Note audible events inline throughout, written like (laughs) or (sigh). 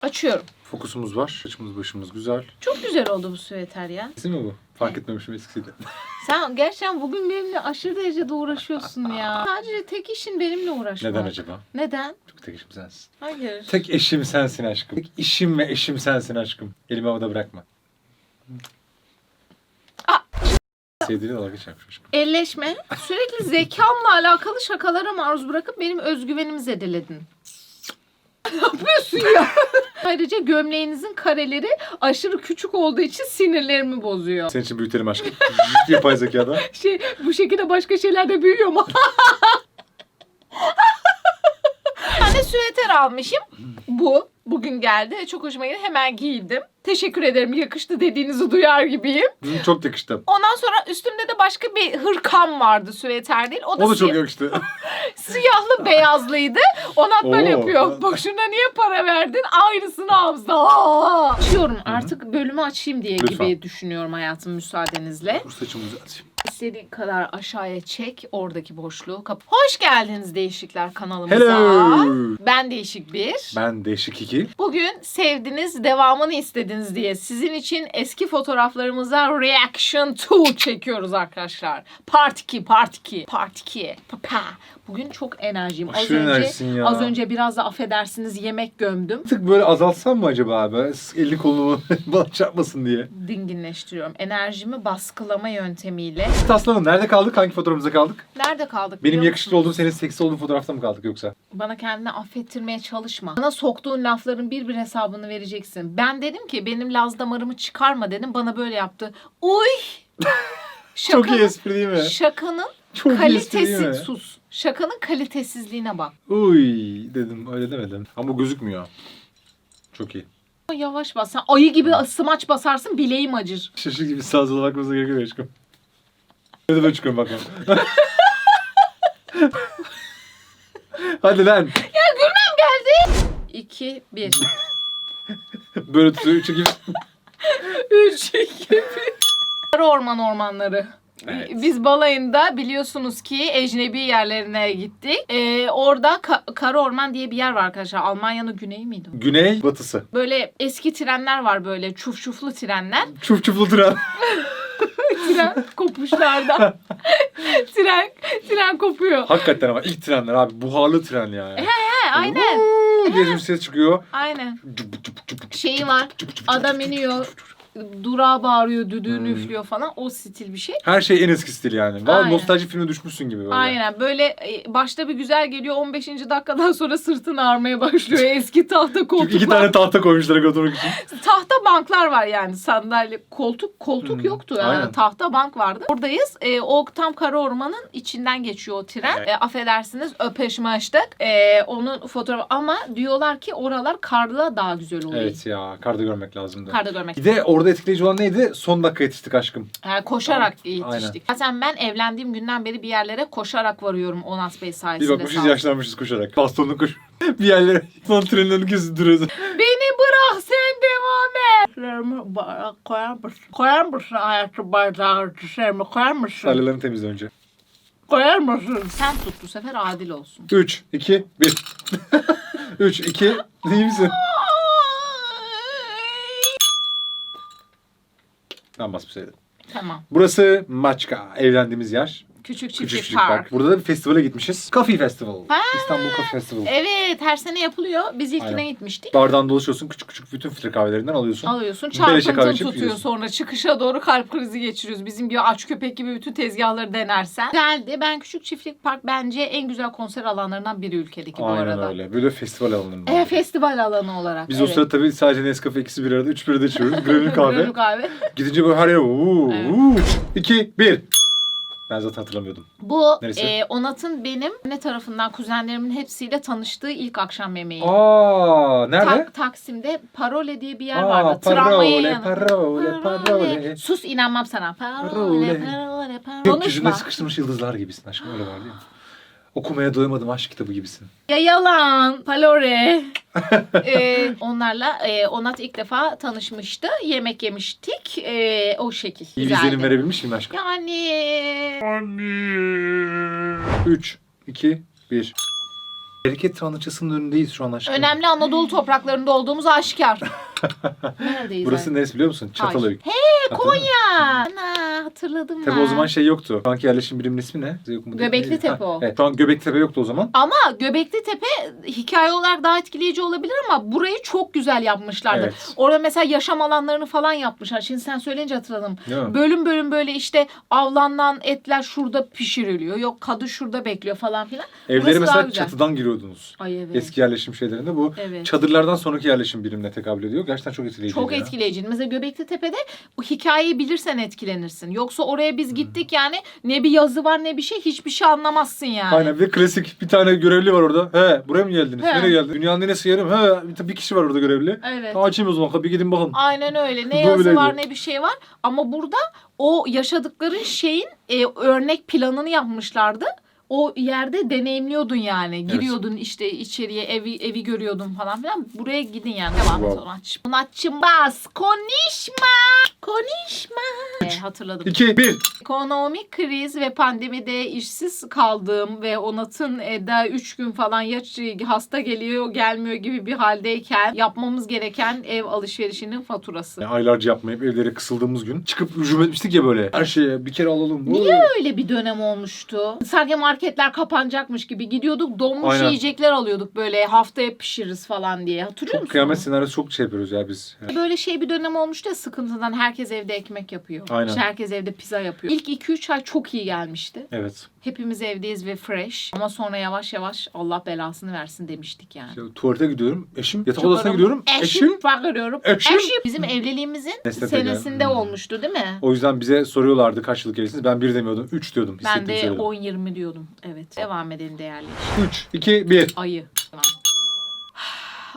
Açıyorum. Fokusumuz var. Saçımız başımız güzel. Çok güzel oldu bu süveter ya. Kesin mi bu? Fark etmemişim eskisiyle. (laughs) Sen gerçekten bugün benimle aşırı derecede uğraşıyorsun ya. Sadece tek işin benimle uğraşmak. Neden acaba? Neden? Çok tek eşim sensin. Hayır. Tek eşim sensin aşkım. Tek işim ve eşim sensin aşkım. Elimi havada bırakma. Aa! Sevdiğine dalga geçermiş aşkım. Elleşme. Sürekli zekamla alakalı şakalara maruz bırakıp benim özgüvenimi zedeledin. Ne yapıyorsun ya? (laughs) Ayrıca gömleğinizin kareleri aşırı küçük olduğu için sinirlerimi bozuyor. Senin için büyütelim aşkım. (laughs) Yapay zekada. Şey, bu şekilde başka şeyler de büyüyor mu? Bir (laughs) tane süveter almışım. Bu. Bugün geldi. Çok hoşuma gitti. Hemen giydim. Teşekkür ederim. Yakıştı dediğinizi duyar gibiyim. Hı, Çok yakıştı. Ondan sonra üstümde de başka bir hırkam vardı süveter değil. O da, O da çok siyah- yakıştı. (laughs) siyahlı beyazlıydı. Onat böyle Oo. yapıyor. Bak şuna niye para verdin? Aynısını alsın. Aa! Açıyorum. Artık bölümü açayım diye Lütfen. gibi düşünüyorum hayatım müsaadenizle. Dur saçımı düzelteyim. İstediğin kadar aşağıya çek oradaki boşluğu kap. Hoş geldiniz Değişikler kanalımıza. Hello. Ben Değişik bir. Ben değişik iki. Bugün sevdiniz, devamını istediniz diye sizin için eski fotoğraflarımıza reaction 2 çekiyoruz arkadaşlar. Part 2, part 2, part 2. Papa. Bugün çok enerjiyim. Az Aşırı önce enerjisin ya. az önce biraz da affedersiniz yemek gömdüm. Bir tık böyle azaltsam mı acaba abi? Elini kolunu (laughs) bana çarpmasın diye. Dinginleştiriyorum. Enerjimi baskılama yöntemiyle. Aslanım nerede kaldık? Hangi fotoğrafımızda kaldık? Nerede kaldık? Benim biliyor yakışıklı olduğum senin seksi olduğun fotoğrafta mı kaldık yoksa? Bana kendini affettirmeye çalışma. Bana soktuğun lafların bir bir hesabını vereceksin. Ben dedim ki benim laz damarımı çıkarma dedim. Bana böyle yaptı. Uy! (laughs) Çok iyi espri değil mi? Şakanın Çok kalitesi sus. Şakanın kalitesizliğine bak. Uy dedim öyle demedim. Ama gözükmüyor. Çok iyi. Yavaş bas. Sen ayı gibi smaç basarsın bileğim acır. Şaşır gibi sağa sola bakmanıza gerek yok aşkım. Ben çıkıyorum bakma. (laughs) Hadi lan. Ya gülmem geldi. 2, 1. Böyle tutuyor. Üç, iki. 3, 2, 1. Kara orman ormanları. Evet. Biz balayında biliyorsunuz ki ecnebi yerlerine gittik. Ee, orada Ka- Kara Orman diye bir yer var arkadaşlar. Almanya'nın güneyi miydi? o? Güney, batısı. Böyle eski trenler var böyle çuf çuflu trenler. Çuf çuflu duran. (laughs) Tren kopuşlarda. (laughs) tren, tren kopuyor. Hakikaten ama ilk trenler abi. Buharlı tren yani. He aynen. Uuu diye bir ses çıkıyor. Aynen. Şeyi var. Adam iniyor. Durağa bağırıyor, düdüğünü Hmm. üflüyor falan. O stil bir şey. Her şey en eski stil yani. Valla Aynen. nostalji filme düşmüşsün gibi böyle. Aynen böyle e, başta bir güzel geliyor 15. dakikadan sonra sırtını ağrımaya başlıyor (laughs) eski tahta Çünkü koltuklar. iki tane tahta koymuşlar oturmak için. Tahta banklar var yani sandalye koltuk koltuk Hmm, yoktu yani aynen. tahta bank vardı. Oradayız e, o tam kara ormanın içinden geçiyor o tren. Evet. E, affedersiniz öpeşmiştik. E, onun fotoğrafı ama diyorlar ki oralar karla daha güzel oluyor. Evet ya. Karda görmek lazımdı. Karda görmek. Bir de orada etkileyici olan neydi? Son dakika yetiştik aşkım. Yani koşarak Aynen. yetiştik. Zaten ben evlendiğim günden beri bir yerlere koşarak varıyorum Onat Bey Bir sayesinde. bakmışız sağ yaşlanmışız koşarak. Bastonla koş. (laughs) bir yerlere son trenin kesip duruyoruz. Beni bırak sen devam et. Ba- koyar mısın? Koyar mısın hayatım bardağı koyar mısın? Salyalarını temizle önce. Koyar mısın? Sen tut bu sefer adil olsun. 3, 2, 1. 3, 2, iyi misin? Ben basmışsaydım. tamam. Burası Maçka, evlendiğimiz yer. Küçük Küçük çiftlik Çiftlik park. Park. Burada da bir festivale gitmişiz. Coffee Festival. Ha. İstanbul Coffee Festival. Evet her sene yapılıyor. Biz ilkine Aynen. gitmiştik. Bardan dolaşıyorsun, küçük küçük bütün filtre kahvelerinden alıyorsun. Alıyorsun Beleşe çarpıntın kahve içip tutuyor yiyorsun. sonra çıkışa doğru kalp krizi geçiriyoruz. Bizim gibi aç köpek gibi bütün tezgahları denersen. Geldi ben Küçük Çiftlik Park bence en güzel konser alanlarından biri ülkedeki bu Aynen arada. öyle. Böyle festival alanında. E, festival alanı olarak. Biz o sırada tabii sadece Nescafe ikisi bir arada, üç bir arada içiyoruz. Granül (laughs) kahve. Granül kahve. Gidince böyle her yer uuu, Evet. uuu. 2, 1. Ben zaten hatırlamıyordum. Bu Neresi? e, Onat'ın benim ne tarafından kuzenlerimin hepsiyle tanıştığı ilk akşam yemeği. Aa, nerede? Ta- Taksim'de Parole diye bir yer Aa, vardı. Parole, Tramvayın yanı. Parole, Parole. Sus inanmam sana. Parole, Parole. parole, parole. Gökyüzünde Konuşma. sıkıştırmış yıldızlar gibisin aşkım öyle var değil mi? Okumaya doyamadım aşk kitabı gibisin. Ya yalan. Palore. e, onlarla e, Onat ilk defa tanışmıştı. Yemek yemiştik. E, o şekil. İyi Güzeldi. izlenim verebilmiş miyim aşkım? Yani 3, 2, 1. Bereket tanrıçasının önündeyiz şu an aşkım. Önemli Anadolu topraklarında olduğumuz aşikar. (laughs) (laughs) Neredeyiz? Burası neresi biliyor musun? Çatalhöyük. He? Konya. Ana hatırladım Tabii ben. o zaman şey yoktu. Şu anki yerleşim birimin ismi ne? Size yok mu? Göbekli? Tepe Ha, o. Evet, şu an Göbekli Tepe yoktu o zaman. Ama Göbekli Tepe hikaye olarak daha etkileyici olabilir ama burayı çok güzel yapmışlardı. Evet. Orada mesela yaşam alanlarını falan yapmışlar. Şimdi sen söyleyince hatırladım. Değil mi? Bölüm bölüm böyle işte avlanan etler şurada pişiriliyor. Yok kadı şurada bekliyor falan filan. Evlere Burası daha mesela güzel. çatıdan giriyordunuz. Ay evet. Eski yerleşim şeylerinde bu Evet. çadırlardan sonraki yerleşim birimine tekabül ediyor. Gerçekten çok etkileyici. Çok etkileyici. Mesela Göbekli Tepe'de bu hikayeyi bilirsen etkilenirsin. Yoksa oraya Hmm. biz gittik yani ne bir yazı var ne bir şey hiçbir şey anlamazsın yani. Aynen ve klasik bir tane görevli var orada. He buraya mı geldiniz? He. Nereye geldiniz? Dünyanın neresi yarım? He bir, bir kişi var orada görevli. Evet. Ha, açayım o zaman kapıyı gidin bakın. Aynen öyle. Ne (laughs) yazı var ne bir şey var. Ama burada o yaşadıkları şeyin e, örnek planını yapmışlardı. O yerde deneyimliyordun yani. Giriyordun işte içeriye evi evi görüyordun falan filan. Buraya gidin yani. Devam et Wow. Onatçım. Onatçım bas. Konuşma. Konuşma. E, hatırladım. 2, 1. Ekonomik kriz ve pandemide işsiz kaldığım ve Onat'ın e, daha 3 gün falan ya ç- hasta geliyor gelmiyor gibi bir haldeyken yapmamız gereken ev alışverişinin faturası. Yani aylarca yapmayıp evlere kısıldığımız gün çıkıp hücum etmiştik ya böyle. Her şeye bir kere alalım. Niye öyle bir dönem olmuştu? Sanki marketler kapanacakmış gibi gidiyorduk donmuş Aynen. yiyecekler alıyorduk böyle haftaya pişiririz falan diye. Hatırlıyor Çok musun? kıyamet senaryosu çok şey yapıyoruz ya biz. Böyle şey bir dönem olmuştu ya sıkıntıdan herkes evde ekmek yapıyor. Aynen. İşte herkes evde pizza yapıyor. İlk 2-3 ay çok iyi gelmişti. Evet. Hepimiz evdeyiz ve fresh. Ama sonra yavaş yavaş Allah belasını versin demiştik yani. İşte tuvalete gidiyorum. Eşim. Yatak Çok odasına gidiyorum. Eşim. Eşim. Bakıyorum. Eşim. Bizim evliliğimizin Nesne senesinde Teker. Hmm. olmuştu değil mi? O yüzden bize soruyorlardı kaç yıllık evlisiniz. Ben bir demiyordum. Üç diyordum. Ben Hissettim de söyledim. 10-20 diyordum. Evet. Devam edelim değerli. 3, 2, 1. Ayı. Tamam.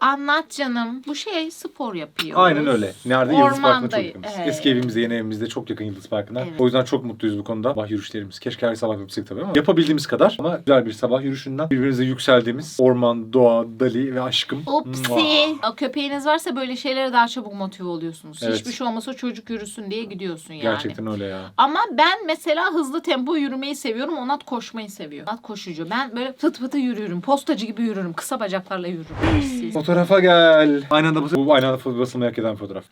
Anlat canım. Bu şey spor yapıyor. Aynen öyle. Nerede? Yıldız Parkı'na çok yakınız. Evet. Eski evimizde, yeni evimizde çok yakın Yıldız Parkı'na. Evet. O yüzden çok mutluyuz bu konuda. Sabah yürüyüşlerimiz. Keşke her sabah yapsak tabii ama yapabildiğimiz kadar. Ama güzel bir sabah yürüyüşünden birbirimize yükseldiğimiz orman, doğa, dali ve aşkım. Upsi. Mua. Köpeğiniz varsa böyle şeylere daha çabuk motive oluyorsunuz. Evet. Hiçbir şey olmasa çocuk yürüsün diye gidiyorsun yani. Gerçekten öyle ya. Ama ben mesela hızlı tempo yürümeyi seviyorum. Onat koşmayı seviyor. Onat koşucu. Ben böyle fıt fıtı yürüyorum. Postacı gibi yürürüm. Kısa bacaklarla yürürüm. (sniffs) Siz. Fotoğrafa gel. Aynı anda bu, bu aynı anda basılmayı hak eden bir fotoğraf.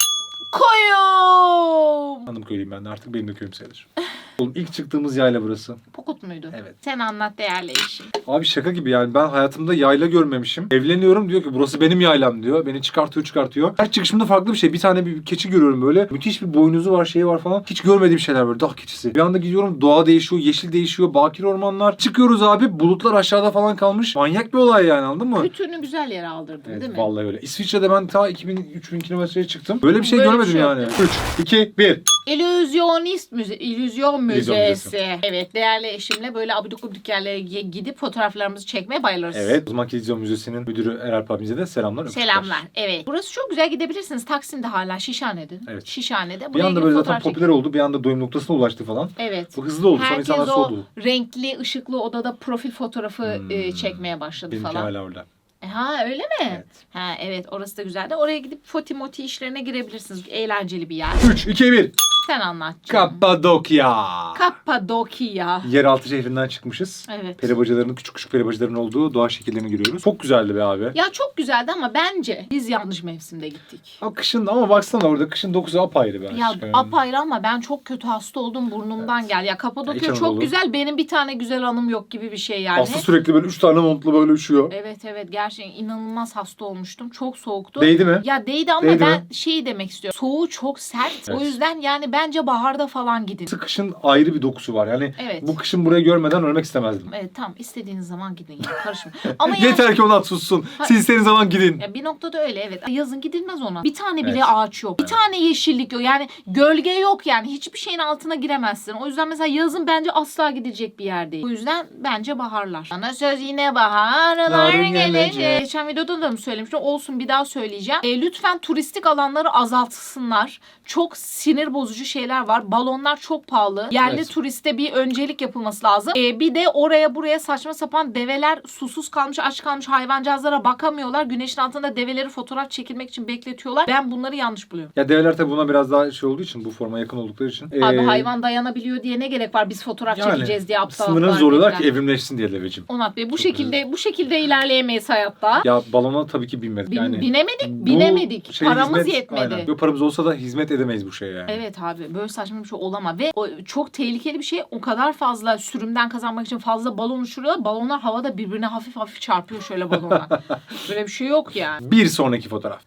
Koyum. Hanım köylüyüm ben de artık benim de köyüm sayılır. (laughs) Oğlum ilk çıktığımız yayla burası. Pokut muydu? Evet. Sen anlat değerli eşim. Abi şaka gibi yani ben hayatımda yayla görmemişim. Evleniyorum diyor ki burası benim yaylam diyor. Beni çıkartıyor çıkartıyor. Her çıkışımda farklı bir şey. Bir tane bir keçi görüyorum böyle. Müthiş bir boynuzu var şeyi var falan. Hiç görmediğim şeyler böyle dağ keçisi. Bir anda gidiyorum doğa değişiyor, yeşil değişiyor, bakir ormanlar. Çıkıyoruz abi bulutlar aşağıda falan kalmış. Manyak bir olay yani anladın mı? Kütüğünü güzel yere aldırdın Evet, değil mi? vallahi öyle. İsviçre'de ben ta 2000-3000 kilometreye çıktım. Böyle bir şey Böyle görmedim şey yani. değil 3, 2, 1. İllüzyonist müze, illüzyon Müzesi. Evet değerli eşimle böyle abiduk abiduk yerlere gidip fotoğraflarımızı çekmeye bayılırız. Evet. O zamanki İzlediğim Müzesi'nin müdürü Eralp abimize de selamlar. öpücükler. Selamlar. Evet. Burası çok güzel gidebilirsiniz. Taksim'de hala Şişhane'de. Evet. Şişhane'de. Bir Buraya anda gidip böyle zaten fotoğraf popüler oldu. Bir anda doyum noktasına ulaştı falan. çekin. Evet. Bu hızlı oldu. Sonra Herkes insanlar o soğudu. renkli, ışıklı odada profil fotoğrafı Hmm. e, çekmeye başladı Benimki falan. hala orada. E, ha öyle mi? Evet. Ha evet orası da güzeldi. Oraya gidip foti moti işlerine girebilirsiniz. Eğlenceli bir yer. 3, 2, 1. Sen anlat. canım. Kapadokya. Kapadokya. Yeraltı şehrinden çıkmışız. Evet. Peribacaların, küçük küçük peribacaların olduğu doğa şekillerini görüyoruz. Çok güzeldi be abi. Ya çok güzeldi ama bence biz yanlış mevsimde gittik. Ama kışın ama baksana orada kışın dokusu apayrı be. Ya aşkım. apayrı ama ben çok kötü hasta oldum burnumdan Evet. gel. Ya Ya Kapadokya İç çok Anadolu. güzel. Benim bir tane güzel anım yok gibi bir şey yani. Aslı sürekli böyle 3 tane montlu böyle üşüyor. Evet evet gerçekten inanılmaz hasta olmuştum. Çok soğuktu. Değdi mi? Ya değdi ama Değdi ben mi? şeyi demek istiyorum. Soğuğu çok sert. Evet. O yüzden yani bence baharda falan gidin. Kışın ayrı bir dokusu var. Yani Evet. bu kışın burayı görmeden ölmek istemezdim. Evet tamam istediğiniz zaman gidin ya karışma. (laughs) Ama yani, Yeter ki ona sussun. Siz istediğiniz zaman gidin. ya bir noktada öyle evet. Yazın gidilmez ona. Bir tane bile Evet. ağaç yok. Bir tane yeşillik yok. Yani gölge yok yani. Hiçbir şeyin altına giremezsin. O yüzden mesela yazın bence asla gidecek bir yer değil. O yüzden bence baharlar. Bana söz yine baharlar Yarın gelecek. gelecek. Geçen videoda da mı söylemiştim? Olsun bir daha söyleyeceğim. E, lütfen turistik alanları azaltsınlar. Çok sinir bozucu şeyler var. Balonlar çok pahalı. Yerli Evet. turiste bir öncelik yapılması lazım. Ee, bir de oraya buraya saçma sapan develer susuz kalmış, aç kalmış hayvancağızlara bakamıyorlar. Güneşin altında develeri fotoğraf çekilmek için bekletiyorlar. Ben bunları yanlış buluyorum. Ya develer tabii buna biraz daha şey olduğu için bu forma yakın oldukları için. Abi ee, hayvan dayanabiliyor diye ne gerek var biz fotoğraf yani çekeceğiz diye aptal Sınırını zorluyorlar ki evrimleşsin diye deveciğim. Onat Bey bu Çok şekilde bu şekilde ilerleyemeyiz hayatta. Ya balona tabii ki binmedik. Bin- yani binemedik, binemedik. Paramız hizmet- yetmedi. Aynen. Yok paramız olsa da hizmet edemeyiz bu şeye yani. Evet abi böyle saçma bir şey olamaz ve o çok tehlikeli bir şey. O kadar fazla sürümden kazanmak için fazla balon uçuruyorlar. Balonlar havada birbirine hafif hafif çarpıyor şöyle balonlar. (laughs) böyle bir şey yok yani. Bir sonraki fotoğraf.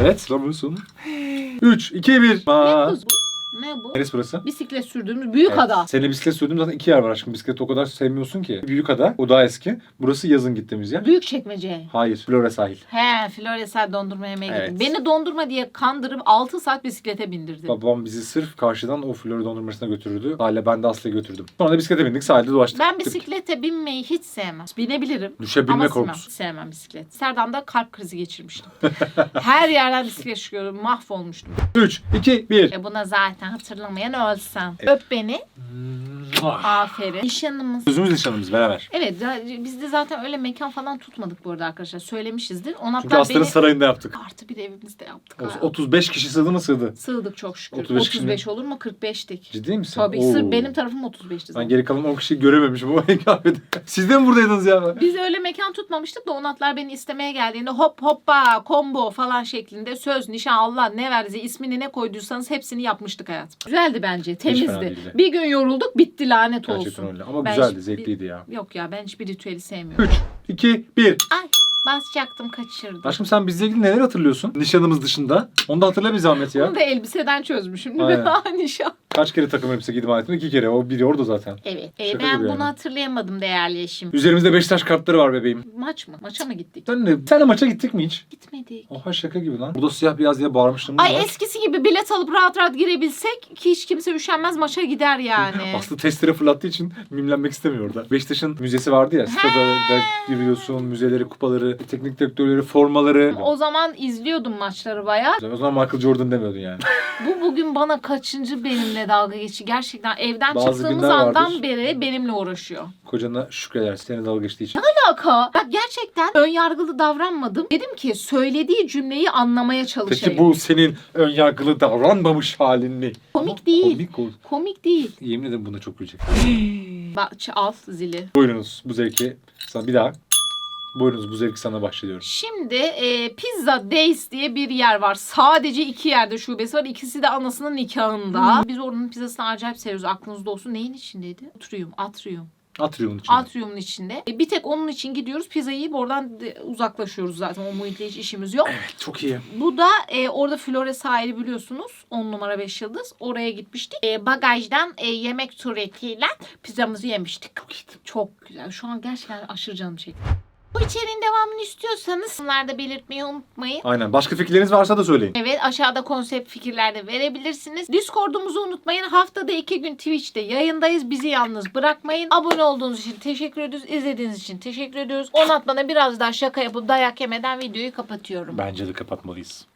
Evet, sıramıyorsun. 3, 2, 1. Ne Aa. bu? Ne bu? Neresi burası? Bisiklet sürdüğümüz büyük Evet. ada. Seninle bisiklet sürdüğüm zaten iki yer var aşkım. Bisikleti o kadar sevmiyorsun ki. Büyük ada, o daha eski. Burası yazın gittiğimiz yer. Büyük çekmece. Hayır, Flora sahil. He Floresel dondurma yemeye Evet. gittim. Beni dondurma diye kandırıp 6 saat bisiklete bindirdi. Babam bizi sırf karşıdan o Flora dondurmasına götürürdü. Hala ben de Aslı'ya götürdüm. Sonra da bisiklete bindik, sahilde dolaştık. Ben bisiklete binmeyi hiç sevmem. Binebilirim. Düşebilme Ama sevmem. korkusu. Sevmem bisiklet. Serdan'da kalp krizi geçirmiştim. (laughs) Her yerden bisiklet çıkıyordum. Mahvolmuştum. 3, 2, 1. E buna zaten hatırlamayan ölsem. Öp beni. Aferin. Nişanımız. Sözümüz nişanımız beraber. Evet ya- biz de zaten öyle mekan falan tutmadık bu arada arkadaşlar. Söylemişizdir. Ona Çünkü hatta Aslı'nın beni sarayında yaptık. artı bir evimizde yaptık. O- ha. 35 kişi sığdı mı sığdı? Sığdık çok şükür. 35 35, kişinin- olur mu? 45'tik. Ciddi misin? Tabii Oo. sır benim tarafım 35'ti Ben zaten. geri kalan 10 kişiyi görememişim o hikayede. (laughs) Siz de mi buradaydınız ya? Biz öyle mekan tutmamıştık da onatlar beni istemeye geldiğinde hop hoppa combo falan şeklinde söz nişan Allah ne verdiyse ismini ne koyduysanız hepsini yapmıştık hayatım. Güzeldi bence fena temizdi. değildi. Bir gün yorulduk bitti lanet Gerçekten olsun. öyle. Ama Ben güzeldi, hiç- zevkliydi ya. Yok ya ben hiçbir ritüeli sevmiyorum. 3, 2, 1. Ay basacaktım kaçırdım. Aşkım sen bizle ilgili neler hatırlıyorsun? Nişanımız dışında. Onu da hatırla bir zahmet ya. Bunu da elbiseden çözmüşüm. Aynen. (laughs) nişan. Kaç kere takım elbise giydim hayatımda? İki kere. O biri orada zaten. Evet. E, Şaka ben gibi bunu yani. hatırlayamadım değerli eşim. Üzerimizde Beşiktaş kartları var bebeğim. Maç mı? Maça mı gittik? Sen de, sen de maça gittik mi hiç? Gitmedik. Oha şaka gibi lan. Burada siyah beyaz diye bağırmıştım. Ay eskisi gibi bilet alıp rahat rahat girebilsek ki hiç kimse üşenmez maça gider yani. (laughs) Aslı testere fırlattığı için mimlenmek istemiyor orada. Beşiktaş'ın müzesi vardı ya. Stada da giriyorsun. Müzeleri, kupaları, teknik direktörleri, formaları. O zaman izliyordum maçları bayağı. O zaman Michael Jordan demiyordun yani. Bu bugün bana kaçıncı benimle dalga geçti. Gerçekten evden Bazı çıktığımız günler andan vardır. beri benimle uğraşıyor. Kocana şükreder. Seni dalga geçtiği için. Alaka. Bak gerçekten ön yargılı davranmadım. Dedim ki söylediği cümleyi anlamaya çalışayım. Peki bu senin ön yargılı davranmamış halin ne? Komik değil. Komik ol. Komik değil. Yemin ederim buna çok gülecek. (gasps) Bak al zili. Buyurunuz bu zevki. Sana bir daha. Buyurunuz bu zevki sana başlıyorum. Şimdi e, Pizza Days diye bir yer var. Sadece iki yerde şubesi var. İkisi de anasının nikahında. Biz oranın pizzasını acayip seviyoruz. Aklınızda olsun. Neyin içindeydi? Atrium. Atrium. Atrium'un içinde. Atrium'un içinde. E, bir tek onun için gidiyoruz. Pizza yiyip oradan de- uzaklaşıyoruz zaten. O muhitle hiç işimiz yok. Evet çok iyi. Bu da e, orada Flore sahili biliyorsunuz. 10 numara 5 yıldız. Oraya gitmiştik. E, bagajdan e, yemek suretiyle pizzamızı yemiştik. Çok iyiydi. Çok güzel. Şu an gerçekten aşırı canım çekti. Bu içeriğin devamını istiyorsanız bunlarda belirtmeyi unutmayın. Aynen. Başka fikirleriniz varsa da söyleyin. Evet aşağıda konsept fikirler de verebilirsiniz. Discord'umuzu unutmayın. Haftada iki gün Twitch'te yayındayız. Bizi yalnız bırakmayın. Abone olduğunuz için teşekkür ediyoruz. İzlediğiniz için teşekkür ediyoruz. Onat bana biraz daha şaka yapıp dayak yemeden videoyu kapatıyorum. Bence de kapatmalıyız.